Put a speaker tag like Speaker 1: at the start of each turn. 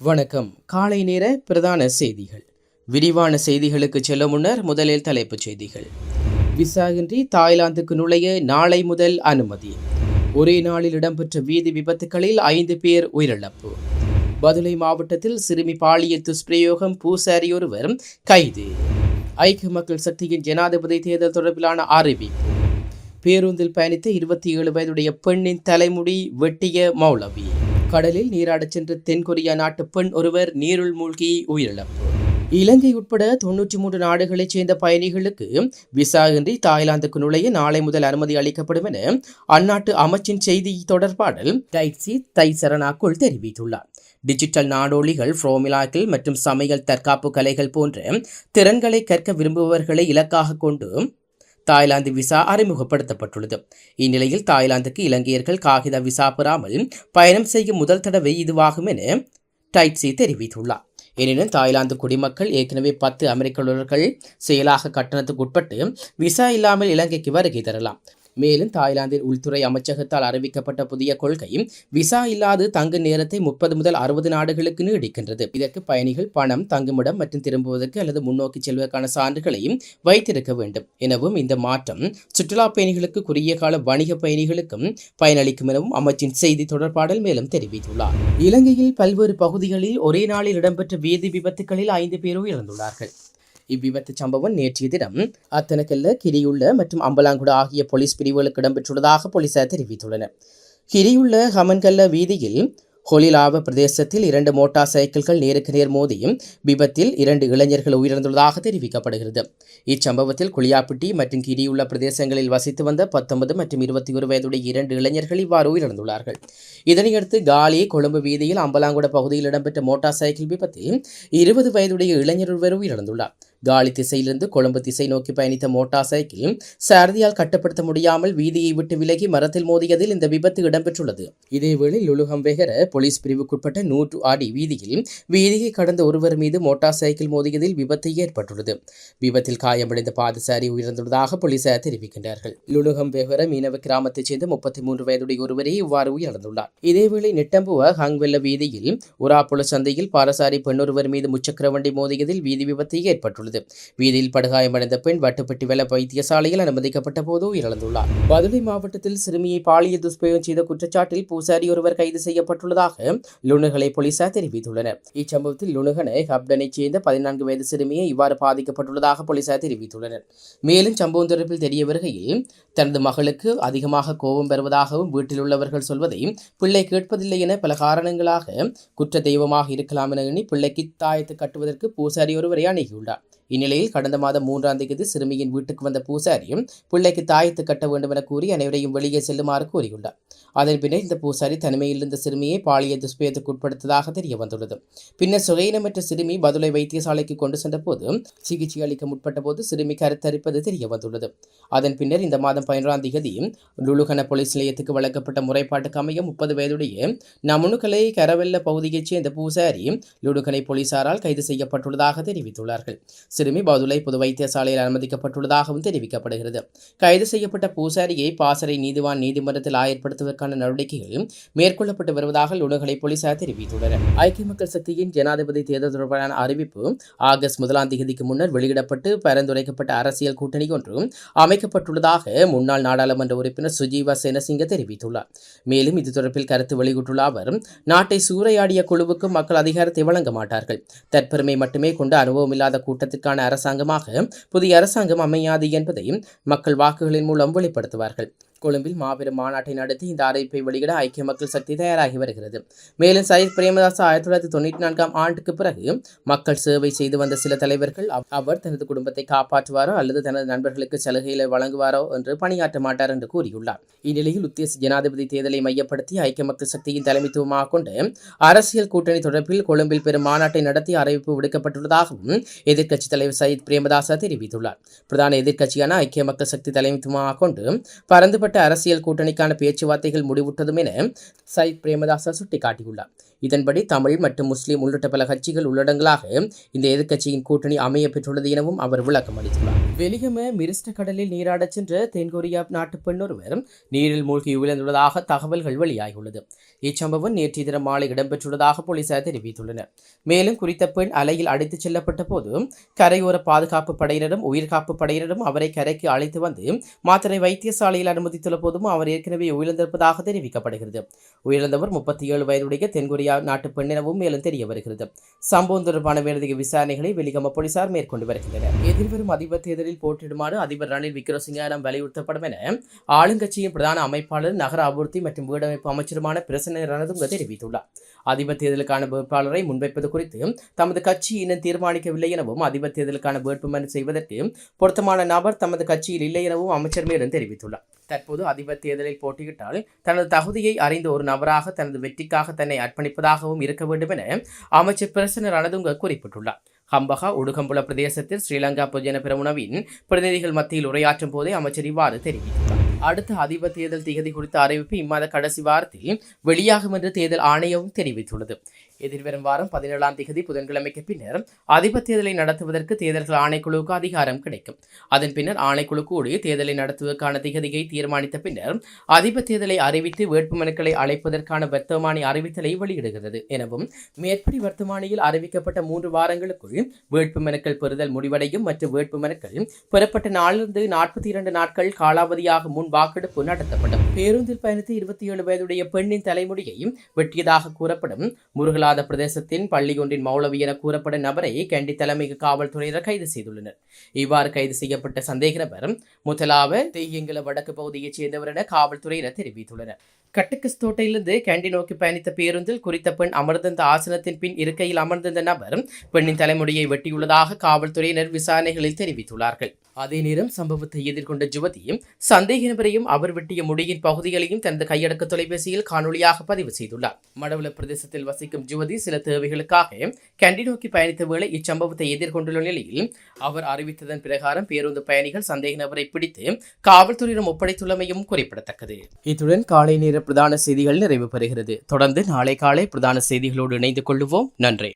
Speaker 1: வணக்கம். காலை நேர பிரதான செய்திகள். விரிவான செய்திகளுக்கு செல்ல முன்னர் முதலில் தலைப்புச் செய்திகள். விசாகின்றி தாய்லாந்துக்கு நுழைய நாளை முதல் அனுமதி. ஒரே நாளில் இடம்பெற்ற வீதி விபத்துகளில் ஐந்து பேர் உயிரிழப்பு. பதுளை மாவட்டத்தில் சிறுமி பாலியல் துஷ்பிரயோகம் பூசாரி ஒருவர் கைது. ஐக்கிய மக்கள் சக்தியின் ஜனாதிபதி தேர்தல் தொடர்பிலான அறிவிப்பு. பேருந்தில் பயணித்த இருபத்தி ஏழு வயதுடைய பெண்ணின் தலைமுடி வெட்டிய மௌலவி. கடலில் நீராடச் சென்ற தென்கொரியா நாட்டு பெண் ஒருவர் நீருள் மூழ்கி உயிரிழப்பு. இலங்கை உட்பட தொன்னூற்றி மூன்று நாடுகளைச் சேர்ந்த பயணிகளுக்கு விசா இன்றி தாய்லாந்துக்கு நுழைய நாளை முதல் அனுமதி அளிக்கப்படும் என அந்நாட்டு அமைச்சின் செய்தி தொடர்பாடல் டைட்சி தைசரனாக்குள் தெரிவித்துள்ளார். டிஜிட்டல் நாடோழிகள் ஃப்ரோமிலாக்கள் மற்றும் சமையல் தற்காப்பு கலைகள் போன்ற திறன்களை கற்க விரும்புபவர்களை இலக்காக கொண்டு தாய்லாந்து விசா அறிமுகப்படுத்தப்பட்டுள்ளது. இந்நிலையில் தாய்லாந்துக்கு இலங்கையர்கள் காகித விசா பெறாமல் பயணம் செய்யும் முதல் தடவை இதுவாகும் என டைட்ஸி தெரிவித்துள்ளார். எனினும் தாய்லாந்து குடிமக்கள் ஏற்கனவே பத்து அமெரிக்க டாலர்கள் செயலாக கட்டணத்துக்கு உட்பட்டு விசா இல்லாமல் இலங்கைக்கு வருகை தரலாம். மேலும் தாய்லாந்தின் உள்துறை அமைச்சகத்தால் அறிவிக்கப்பட்ட புதிய கொள்கை விசா இல்லாது தங்கு நேரத்தை முப்பது முதல் அறுபது நாடுகளுக்கு நீடிக்கின்றது. இதற்கு பயணிகள் பணம் தங்குமிடம் மற்றும் திரும்புவதற்கு அல்லது முன்னோக்கி செல்வதற்கான சான்றுகளையும் வைத்திருக்க வேண்டும். எனவும் இந்த மாற்றம் சுற்றுலா பயணிகளுக்கு குறுகிய கால வணிக பயணிகளுக்கும் பயனளிக்கும் எனவும் அமைச்சின் செய்தி தொடர்பாடல் மேலும் தெரிவித்துள்ளார். இலங்கையில் பல்வேறு பகுதிகளில் ஒரே நாளில் இடம்பெற்ற வீதி விபத்துகளில் ஐந்து பேர் உயிரிழந்துள்ளார்கள். இவ்விபத்து சம்பவம் நேற்றைய தினம் அத்தனக்கல்ல கிரியுள்ள மற்றும் அம்பலாங்குடா ஆகிய போலீஸ் பிரிவுகளுக்கு இடம்பெற்றுள்ளதாக போலீசார் தெரிவித்துள்ளனர். கிரியுள்ள ஹமன்கல்ல வீதியில் ஹொலிலாவ பிரதேசத்தில் இரண்டு மோட்டார் சைக்கிள்கள் நேருக்கு நேர் மோதியும் விபத்தில் இரண்டு இளைஞர்கள் உயிரிழந்துள்ளதாக தெரிவிக்கப்படுகிறது. இச்சம்பவத்தில் குளியாப்பிட்டி மற்றும் கிரியுள்ள பிரதேசங்களில் வசித்து வந்த பத்தொன்பது மற்றும் இருபத்தி ஒரு வயதுடைய இரண்டு இளைஞர்கள் இவ்வாறு உயிரிழந்துள்ளார்கள். இதனையடுத்து காலி கொழும்பு வீதியில் அம்பலாங்குட பகுதியில் இடம்பெற்ற மோட்டார் சைக்கிள் விபத்தில் இருபது வயதுடைய இளைஞர் ஒருவர் உயிரிழந்துள்ளார். காலி திசையிலிருந்து கொழும்பு திசை நோக்கி பயணித்த மோட்டார் சைக்கிள் சாரதியால் கட்டுப்படுத்த முடியாமல் வீதியை விட்டு விலகி மரத்தில் மோதியதில் இந்த விபத்து இடம்பெற்றுள்ளது. இதேவேளை லுலுகம் வெகர போலீஸ் பிரிவுக்குட்பட்ட நூற்று அடி வீதியில் வீதியை கடந்த ஒருவர் மீது மோட்டார் சைக்கிள் மோதியதில் விபத்து ஏற்பட்டுள்ளது. விபத்தில் காயமடைந்த பாதசாரி உயிரிழந்துள்ளதாக போலீசார் தெரிவிக்கின்றார்கள். லுலுகம் வெகர மீனவ கிராமத்தைச் சேர்ந்த முப்பத்தி மூன்று வயதுடைய ஒருவரே இவ்வாறு உயிரிழந்துள்ளார். இதேவேளை நெட்டம்புவ ஹங்வெல்ல வீதியில் உராப்புல சந்தையில் பாரசாரி பெண்ணொருவர் மீது முச்சக்கர வண்டி மோதியதில் வீதி விபத்து ஏற்பட்டுள்ளது. உள்ளது வீதியில் படுகாயமடைந்த பெண் வட்டுப்பட்டி வெள்ள வைத்தியசாலையில் அனுமதிக்கப்பட்ட போது உயிரிழந்துள்ளார். பதுளை மாவட்டத்தில் சிறுமியை பாலியல் துஷ்பிரயோகம் செய்த குற்றச்சாட்டில் பூசாரி ஒருவர் கைது செய்யப்பட்டுள்ளதாக லுணுகலை போலீசார் தெரிவித்துள்ளனர். இச்சம்பவத்தில் லுணுகனை ஹப்டனைச் சேர்ந்த பதினான்கு வயது சிறுமியை இவ்வாறு பாதிக்கப்பட்டுள்ளதாக போலீசார் தெரிவித்துள்ளனர். மேலும் சம்பவம் தொடர்பில் தெரிய வருகையில் தனது மகளுக்கு அதிகமாக கோபம் பெறுவதாகவும் வீட்டில் உள்ளவர்கள் சொல்வதை பிள்ளை கேட்பதில்லை என பல காரணங்களாக குற்ற தெய்வமாக இருக்கலாம் என எண்ணி பிள்ளைக்கு தாயத்து கட்டுவதற்கு பூசாரி ஒருவரை அணுகியுள்ளார். இந்நிலையில் கடந்த மாதம் மூன்றாம் தேதி சிறுமியின் வீட்டுக்கு வந்த பூசாரியும் பிள்ளைக்கு தாயத்து கட்ட வேண்டும் என கூறி அனைவரையும் வெளியே செல்லுமாறு கூறியுள்ளார் அதன் பின்னர் இந்த பூசாரி தனிமையில் இருந்த சிறுமியை பாலியல் துஷ்பிரயத்துக்கு உட்படுத்ததாக தெரிய வந்துள்ளது. பின்னர் சுகையினமற்ற சிறுமி பதுளை வைத்தியசாலைக்கு கொண்டு சென்ற போது சிகிச்சை அளிக்க முற்பட்ட போது சிறுமி கருத்தரிப்பது தெரிய வந்துள்ளது. அதன் பின்னர் இந்த மாதம் பதினொன்றாம் தேதி லுலுகன போலீஸ் நிலையத்துக்கு வழங்கப்பட்ட முறைப்பாட்டுக்கு அமைய முப்பது வயதுடைய நமுனுக்கலை கரவெல்ல பகுதியைச் சேர்ந்த பூசாரி லுடுகனை போலீசாரால் கைது செய்யப்பட்டுள்ளதாக தெரிவித்துள்ளார்கள். சிறுமி பதுளை பொது வைத்தியசாலையில் அனுமதிக்கப்பட்டுள்ளதாகவும் தெரிவிக்கப்படுகிறது. கைது செய்யப்பட்ட பூசாரியை பாசறை நீதிவான் நீதிமன்றத்தில் ஆயர்படுத்துவதற்கான நடவடிக்கைகள் மேற்கொள்ளப்பட்டு வருவதாக லுணுகலை போலீசார் தெரிவித்துள்ளனர். ஐக்கிய மக்கள் சக்தியின் ஜனாதிபதி தேர்தல் தொடர்பான அறிவிப்பு ஆகஸ்ட் முதலாம் தேதிக்கு முன்னர் வெளியிடப்பட்டு பரிந்துரைக்கப்பட்ட அரசியல் கூட்டணி ஒன்று அமைக்கப்பட்டுள்ளதாக முன்னாள் நாடாளுமன்ற உறுப்பினர் சுஜீவா சேனசிங்க தெரிவித்துள்ளார். மேலும் இது தொடர்பில் கருத்து வெளியிட்டுள்ள அவர் நாட்டை சூறையாடிய குழுவுக்கு மக்கள் அதிகாரத்தை வழங்க மாட்டார்கள். தற்பெருமை மட்டுமே கொண்டு அனுபவம் இல்லாத கூட்டத்திற்கான அரசாங்கமாக புதிய அரசாங்கம் அமையாது என்பதை மக்கள் வாக்குகளின் மூலம் வெளிப்படுத்துவார்கள். கொழும்பில் மாபெரும் மாநாட்டை நடத்தி இந்த அறிவிப்பை வெளியிட ஐக்கிய மக்கள் சக்தி தயாராகி வருகிறது. மேலும் சயித் பிரேமதாஸ் ஆயிரத்தி தொள்ளாயிரத்தி தொண்ணூற்றி நான்காம் ஆண்டுக்கு பிறகு மக்கள் சேவை செய்து வந்த சில தலைவர்கள் அவ்- அவர் தனது குடும்பத்தை காப்பாற்றுவாரோ அல்லது தனது நண்பர்களுக்கு சலுகைகளை வழங்குவாரோ என்று பணியாற்ற மாட்டார் என்று கூறியுள்ளார். இந்நிலையில் உத்தேச ஜனாதிபதி தேர்தலை மையப்படுத்தி ஐக்கிய மக்கள் சக்தியின் தலைமைத்துவமாக கொண்டு அரசியல் கூட்டணி தொடர்பில் கொழும்பில் பெரும் மாநாட்டை நடத்தி அறிவிப்பு விடுக்கப்பட்டுள்ளதாகவும் எதிர்க்கட்சித் தலைவர் சயித் பிரேமதாச தெரிவித்துள்ளார். பிரதான எதிர்க்கட்சியான ஐக்கிய மக்கள் சக்தி தலைமைத்துவமாக கொண்டு பரந்துபட்ட அரசியல் கூட்டணிக்கான பேச்சுவார்த்தைகள் முடிவுற்றதும் என சயித் பிரேமதாச சுட்டிக்காட்டியுள்ளார். இதன்படி தமிழ் மற்றும் முஸ்லீம் உள்ளிட்ட பல கட்சிகள் உள்ளடங்கலாக இந்த எதிர்க்கட்சியின் கூட்டணி அமைய பெற்றுள்ளது எனவும் அவர் விளக்கம் அளித்துள்ளார். வெலிகம மிரிஸ்ட கடலில் நீராடச் சென்ற தென்கொரியா நாட்டு பெண் ஒருவர் நீரில் மூழ்கி உயிரிழந்துள்ளதாக தகவல்கள் வெளியாகியுள்ளது. இச்சம்பவம் நேற்று தினம் மாலை இடம்பெற்றுள்ளதாக போலீசார் தெரிவித்துள்ளனர். மேலும் குறித்த பெண் அலையில் அடித்துச் செல்லப்பட்ட போது கரையோர பாதுகாப்பு படையினரும் உயிர்காப்பு படையினரும் அவரை கரைக்கு அழைத்து வந்து மாத்திரை வைத்தியசாலையில் அனுமதித்துள்ள போதும் அவர் ஏற்கனவே உயிரிழந்திருப்பதாக தெரிவிக்கப்படுகிறது. உயிரிழந்தவர் முப்பத்தி ஏழு வயதுடைய தென்கொரியா நாட்டு பெண் எனவும் மேலும் தெரிய வருகிறது. சம்பவம் தொடர்பான மேலதிக விசாரணைகளை வெலிகம போலீசார் மேற்கொண்டு வருகின்றனர். எதிர்வரும் அதிபர் தேர்தலில் போட்டியிடுமாறு அதிபர் ரணில் விக்ரமசிங்கவிடம் வலியுறுத்தப்படும் என ஆளுங்கட்சியின் பிரதான அமைப்பாளர் நகர அபிவிருத்தி மற்றும் வீடமைப்பு அமைச்சருமான பிரசன்ன ரணதுங்க தெரிவித்துள்ளார். அதிபர் தேர்தலுக்கான வேட்பாளரை முன்வைப்பது குறித்து தமது கட்சி இன்னும் தீர்மானிக்கவில்லை எனவும் அதிபர் தேர்தலுக்கான வேட்புமனு செய்வதற்கு பொருத்தமான நபர் தமது கட்சியில் இல்லை எனவும் அமைச்சர் மேலும் தெரிவித்துள்ளார். தற்போது அதிபர் தேர்தலில் போட்டியிட்டால் தனது தகுதியை அறிந்த ஒரு நபராக தனது வெற்றிக்காக தன்னை இருப்பதாகவும் இருக்க வேண்டும் என அமைச்சர் பிரசன்ன ரணதுங்க குறிப்பிட்டுள்ளார். ஹம்பகா உடுகம்புல பிரதேசத்தில் ஸ்ரீலங்கா பொதுஜன பெரமுனவின் பிரதிநிதிகள் மத்தியில் உரையாற்றும் போதே அமைச்சர் இவ்வாறு தெரிவித்தார் அடுத்த அதிபர் தேர்தல் திகதி குறித்த அறிவிப்பு இம்மாத கடைசி வாரத்தில் வெளியாகும் என்று தேர்தல் ஆணையமும் தெரிவித்துள்ளது. எதிர்வரும் வாரம் பதினேழாம் தேதி புதன்கிழமைக்கு பின்னர் அதிபர் தேர்தலை நடத்துவதற்கு தேர்தல்கள் ஆணைக்குழுவுக்கு அதிகாரம் கிடைக்கும். அதன் பின்னர் ஆணைக்குழு கூடி தேர்தலை நடத்துவதற்கான திகதியை தீர்மானித்த பின்னர் அதிபர் தேர்தலை அறிவித்து வேட்புமனுக்களை அழைப்பதற்கான வர்த்தமானி அறிவித்தலை வெளியிடுகிறது. எனவும் மேற்படி வர்த்தமானியில் அறிவிக்கப்பட்ட மூன்று வாரங்களுக்குள் வேட்புமனுக்கள் பெறுதல் முடிவடையும் மற்றும் வேட்புமனுக்கள் பெறப்பட்ட நாளிலிருந்து நாற்பத்தி இரண்டு நாட்கள் காலாவதியாக முன் வாக்கெடுப்பு நடத்தப்படும். பேருந்தில் பயணித்து இருபத்தி ஏழு வயதுடைய பெண்ணின் தலைமுடியையும் வெட்டியதாக கூறப்படும் முருகலா இல்லாத பிரதேசத்தின் பள்ளியொன்றின் மௌலவி என கூறப்படும் நபரை கண்டி தலைமை காவல்துறையினர் கைது செய்துள்ளனர். இவ்வாறு கைது செய்யப்பட்ட சந்தேக நபர் முதலாவ தெய்யங்கல வடக்கு பகுதியைச் சேர்ந்தவர் என காவல்துறையினர் தெரிவித்துள்ளனர். கட்டுக்கஸ்தோட்டையிலிருந்து கேண்டி நோக்கி பயணித்த பேருந்தில் குறித்த பெண் அமர்ந்திருந்த ஆசனத்தின் பின் இருக்கையில் அமர்ந்திருந்த நபர் பெண்ணின் தலைமுடியை வெட்டியுள்ளதாக காவல்துறையினர் விசாரணைகளில் தெரிவித்துள்ளார்கள். அதே நேரம் சம்பவத்தை எதிர்கொண்ட ஜுவதியும் சந்தேக நபரையும் அவர் வெட்டிய முடியின் பகுதிகளையும் தனது கையடக்க தொலைபேசியில் காணொலியாக பதிவு செய்துள்ளார். மடவுள பிரதேசத்தில் வசிக்கும் ஜுவதி சில தேவைகளுக்காக கண்டி நோக்கி பயணித்த வேளை இச்சம்பவத்தை எதிர்கொண்டுள்ள நிலையில் அவர் அறிவித்ததன் பிரகாரம் பேருந்து பயணிகள் சந்தேக நபரை பிடித்து காவல்துறையிடம் ஒப்படைத்துள்ளமையும் குறிப்பிடத்தக்கது. இத்துடன் காலை நேர பிரதான செய்திகள் நிறைவு பெறுகிறது. தொடர்ந்து நாளை காலை பிரதான செய்திகளோடு இணைந்து கொள்வோம் நன்றி.